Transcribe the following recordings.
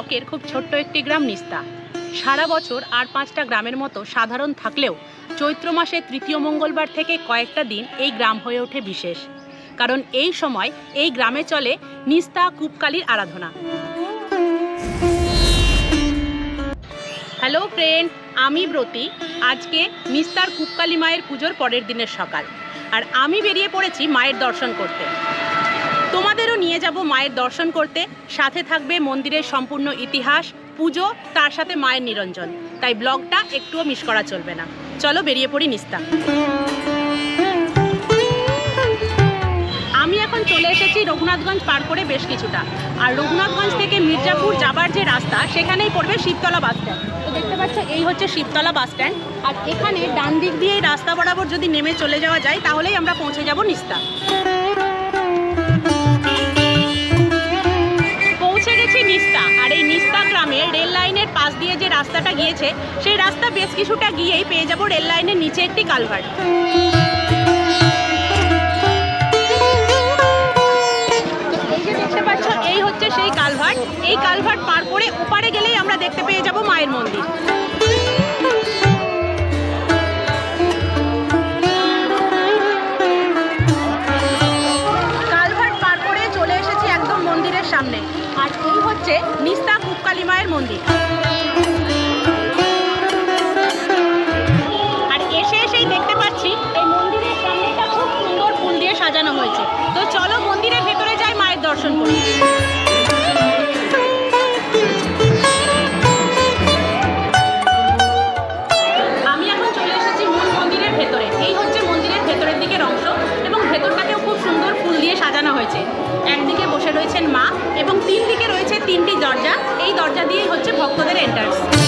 ব্লকের খুব ছোট্ট একটি গ্রাম নিস্তা। সারা বছর আর পাঁচটা গ্রামের মতো সাধারণ থাকলেও চৈত্র মাসের তৃতীয় মঙ্গলবার থেকে কয়েকটা দিন এই গ্রাম হয়ে ওঠে বিশেষ। কারণ এই সময় এই গ্রামে চলে নিস্তা কূপকালীর আরাধনা। হ্যালো ফ্রেন্ড, আমি ব্রতী। আজকে নিস্তার কূপকালী মায়ের পুজোর পরের দিনের সকাল। আর আমি বেরিয়ে পড়েছি মায়ের দর্শন করতে। তোমাদেরও নিয়ে যাব মায়ের দর্শন করতে। সাথে থাকবে মন্দিরের সম্পূর্ণ ইতিহাস, পুজো, তার সাথে মায়ের নিরঞ্জন। তাই ব্লগটা একটুও মিস করা চলবে না। চলো বেরিয়ে পড়ি নিস্তা। আমি এখন চলে এসেছি রঘুনাথগঞ্জ পার করে বেশ কিছুটা। আর রঘুনাথগঞ্জ থেকে মির্জাপুর যাবার যে রাস্তা, সেখানেই পড়বে শিবতলা বাস স্ট্যান্ড। তো দেখতে পাচ্ছ, এই হচ্ছে শিবতলা বাস স্ট্যান্ড। আর এখানে ডান দিক দিয়ে রাস্তা বরাবর যদি নেমে চলে যাওয়া যায়, তাহলেই আমরা পৌঁছে যাব নিস্তা। নিস্তা। আর এই নিস্তা গ্রামে রেল লাইনের পাশ দিয়ে যে রাস্তাটা গিয়েছে, সেই রাস্তা বেশ কিছুটা গিয়েই পেয়ে যাব রেল লাইনের নিচে একটি কালভার্ট। একদিকে বসে রয়েছেন মা এবং তিন দিকে রয়েছে তিনটি দরজা। এই দরজা দিয়েই হচ্ছে ভক্তদের এন্টার্স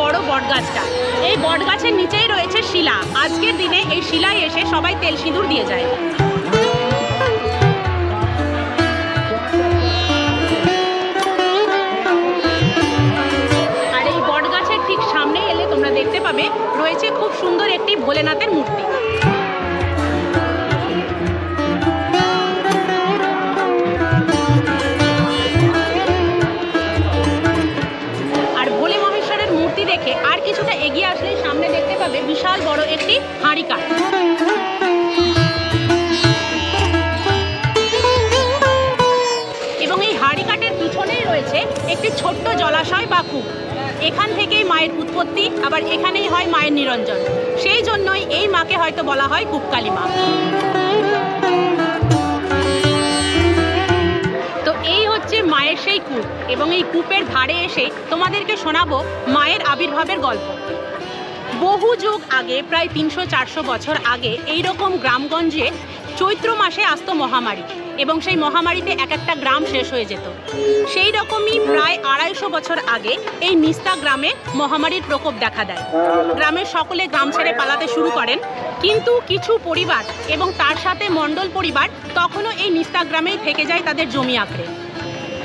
বড় বটগাছটা। এই বটগাছের নিচেই রয়েছে শিলা। আজকের দিনে এই শিলায় এসে সবাই তেল সিঁদুর দিয়ে যায়। আর এই বটগাছের ঠিক সামনে এলে তোমরা দেখতে পাবে, রয়েছে খুব সুন্দর একটি ভোলেনাথের মূর্তি। ছোট্ট জলাশয় বা কূপ এখান থেকেই মায়ের উৎপত্তি, আবার এখানেই হয় মায়ের নিরঞ্জন। সেই জন্যই এই মাকে হয়তো বলা হয় কূপকালী মা। তো এই হচ্ছে মায়ের সেই কূপ, এবং এই কূপের ধারে এসে তোমাদেরকে শোনাবো মায়ের আবির্ভাবের গল্প। বহু যুগ আগে, প্রায় তিনশো চারশো বছর আগে এই রকম গ্রামগঞ্জে চৈত্র মাসে আসতো মহামারী। এবং সেই মহামারীতে এক একটা গ্রাম শেষ হয়ে যেত। সেই রকমই প্রায় আড়াইশো বছর আগে এই নিস্তা গ্রামে মহামারীর প্রকোপ দেখা দেয়। গ্রামের সকলে গ্রাম ছেড়ে পালাতে শুরু করেন, কিন্তু কিছু পরিবার এবং তার সাথে মণ্ডল পরিবার তখনও এই নিস্তা গ্রামেই থেকে যায় তাদের জমি আঁকড়ে।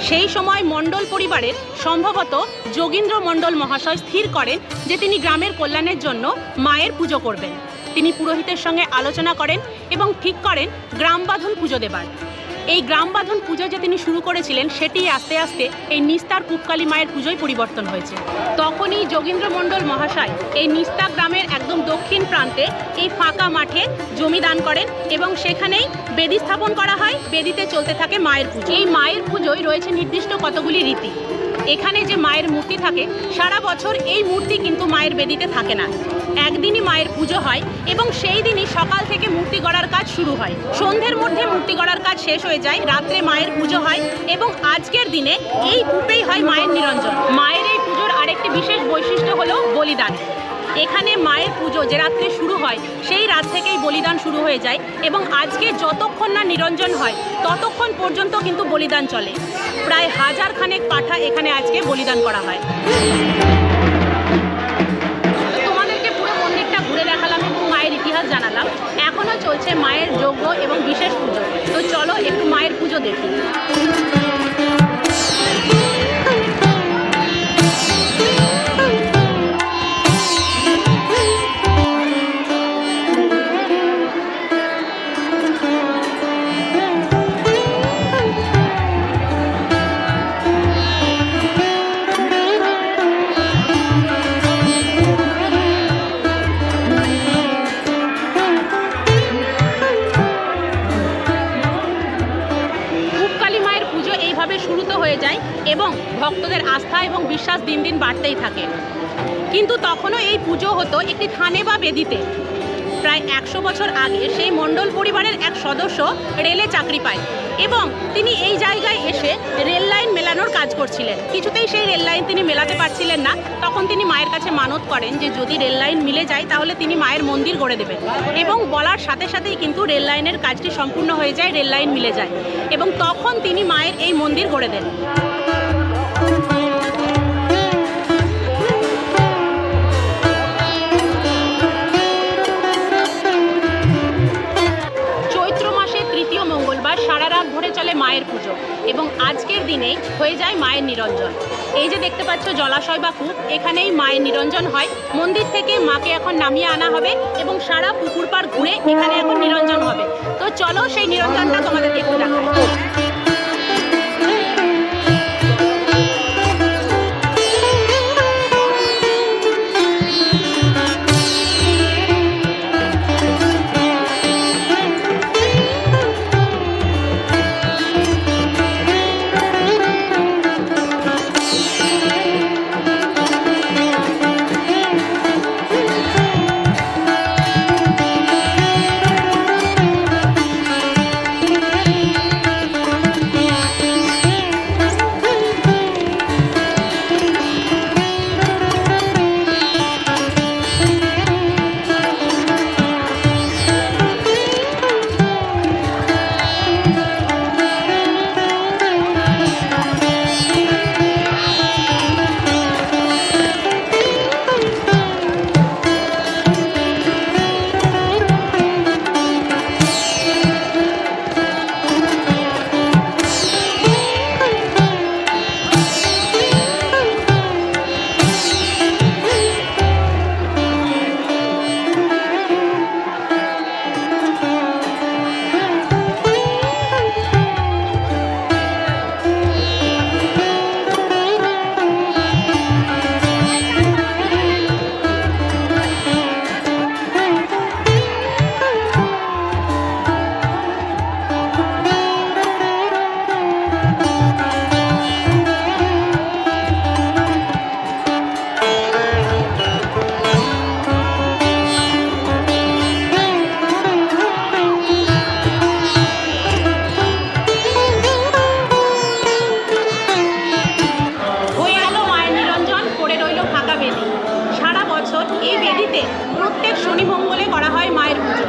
সেই সময় মণ্ডল পরিবারের সম্ভবত যোগীন্দ্র মণ্ডল মহাশয় স্থির করেন যে তিনি গ্রামের কল্যাণের জন্য মায়ের পুজো করবেন। তিনি পুরোহিতের সঙ্গে আলোচনা করেন এবং ঠিক করেন গ্রাম বাঁধন পুজো দেবার। এই গ্রাম বাঁধন পুজো যে তিনি শুরু করেছিলেন, সেটি আস্তে আস্তে এই নিস্তার কুপকালী মায়ের পুজোয় পরিবর্তন হয়েছে। তখনই যোগীন্দ্র মণ্ডল মহাশয় এই নিস্তা গ্রামের একদম দক্ষিণ প্রান্তে এই ফাঁকা মাঠে জমি দান করেন এবং সেখানেই বেদি স্থাপন করা হয়, বেদিতে চলতে থাকে মায়ের পুজো। এই মায়ের পুজোয় রয়েছে নির্দিষ্ট কতগুলি রীতি। এখানে যে মায়ের মূর্তি থাকে, সারা বছর এই মূর্তি কিন্তু মায়ের বেদিতে থাকে না। একদিনই মায়ের পুজো হয় এবং সেই দিনই সকাল থেকে মূর্তি গড়ার কাজ শুরু হয়। সন্ধ্যের মধ্যে মূর্তি গড়ার কাজ শেষ হয়ে যায়, রাত্রে মায়ের পুজো হয় এবং আজকের দিনে এই কূপেই হয় মায়ের নিরঞ্জন। মায়ের এই পুজোর আরেকটি বিশেষ বৈশিষ্ট্য হলো বলিদান। এখানে মায়ের পুজো যে রাত্রে শুরু হয়, সেই রাত থেকেই বলিদান শুরু হয়ে যায় এবং আজকে যতক্ষণ না নিরঞ্জন হয়, ততক্ষণ পর্যন্ত কিন্তু বলিদান চলে। প্রায় হাজার খানেক পাঠা এখানে আজকে বলিদান করা হয়। জানালাম এখনও চলছে মায়ের যোগ্য এবং বিশেষ পুজো। তো চলো একটু মায়ের পুজো দেখি। যায় এবং ভক্তদের আস্থা এবং বিশ্বাস দিন দিন বাড়তেই থাকে। কিন্তু তখনও এই পুজো হতো একটি থানে বা বেদিতে। প্রায় একশো বছর আগে সেই মণ্ডল পরিবারের এক সদস্য রেলে চাকরি পায় এবং তিনি এই জায়গায় এসে রেল লাইন মেলানোর কাজ করছিলেন। কিছুতেই সেই রেল লাইন তিনি মেলাতে পারছিলেন না। তখন তিনি মায়ের কাছে মানত করেন যে, যদি রেল লাইন মিলে যায়, তাহলে তিনি মায়ের মন্দির গড়ে দেবেন। এবং বলার সাথে সাথেই কিন্তু রেল লাইনের কাজটি সম্পূর্ণ হয়ে যায়, রেল লাইন মিলে যায়। এবং তখন তিনি মায়ের এই মন্দির গড়ে দেন। চলে মায়ের পুজো এবং আজকের দিনে হয়ে যায় মায়ের নিরঞ্জন। এই যে দেখতে পাচ্ছ জলাশয় বা কূপ, এখানেই মায়ের নিরঞ্জন হয়। মন্দির থেকে মাকে এখন নামিয়ে আনা হবে এবং সারা পুকুর পাড় ঘুরে এখানে এখন নিরঞ্জন হবে। তো চলো সেই নিরঞ্জনটা তোমাদেরকে একটু দেখাবো বেদিতে প্রত্যেক শনি মঙ্গলে করা হয় মায়ের পুজো।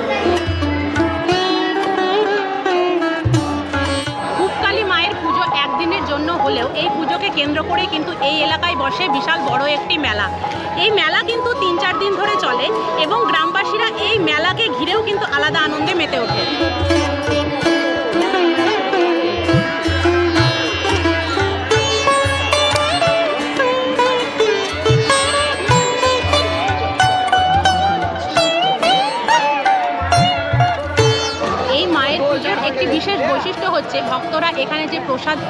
কূপকালী মায়ের পুজো একদিনের জন্য হলেও এই পুজোকে কেন্দ্র করে কিন্তু এই এলাকায় বসে বিশাল বড় একটি মেলা। এই মেলা কিন্তু তিন চার দিন ধরে চলে এবং গ্রামবাসীরা এই মেলাকে ঘিরেও কিন্তু আলাদা আনন্দে মেতে ওঠে।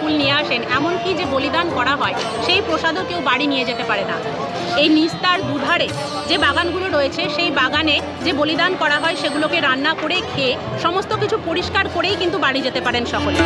ফুল নিয়ে আসেন, এমনকি যে বলিদান করা হয়, সেই প্রসাদও কেউ বাড়ি নিয়ে যেতে পারে না। এই নিস্তার দুধারে যে বাগানগুলো রয়েছে, সেই বাগানে যে বলিদান করা হয়, সেগুলোকে রান্না করে খেয়ে সমস্ত কিছু পরিষ্কার করেই কিন্তু বাড়ি যেতে পারেন সকলে।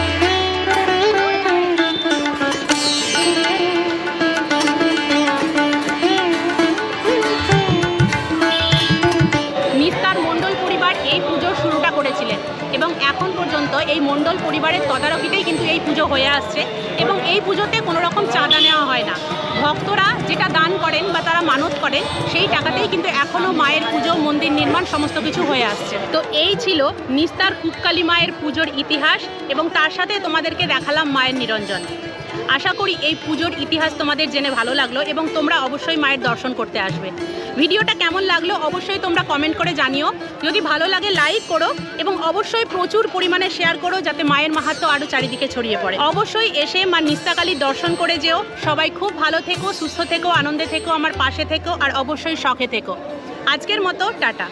এবং এখন পর্যন্ত এই মণ্ডল পরিবারের তদারকিতেই কিন্তু এই পুজো হয়ে আসছে এবং এই পুজোতে কোনো রকম চাঁদা নেওয়া হয় না। ভক্তরা যেটা দান করেন বা তারা মানত করেন, সেই টাকাতেই কিন্তু এখনও মায়ের পুজো, মন্দির নির্মাণ, সমস্ত কিছু হয়ে আসছে। তো এই ছিল নিস্তার কুপকালী মায়ের পুজোর ইতিহাস এবং তার সাথে তোমাদেরকে দেখালাম মায়ের নিরঞ্জন। আশা করি এই পুজোর ইতিহাস তোমাদের জেনে ভালো লাগল এবং তোমরা অবশ্যই মায়ের দর্শন করতে আসবে। ভিডিওটা কেমন লাগল অবশ্যই তোমরা কমেন্ট করে জানিও। যদি ভালো লাগে লাইক করো এবং অবশ্যই প্রচুর পরিমাণে শেয়ার করো যাতে মায়ের মাহাত্ম আরও চারিদিকে ছড়িয়ে পড়ে। অবশ্যই এসে মা নিস্তাকালীর দর্শন করে যেও। সবাই খুব ভালো থেকো, সুস্থ থেকো, আনন্দে থেকো, আমার পাশে থেকো আর অবশ্যই শখে থেকো। আজকের মতো, টাটা।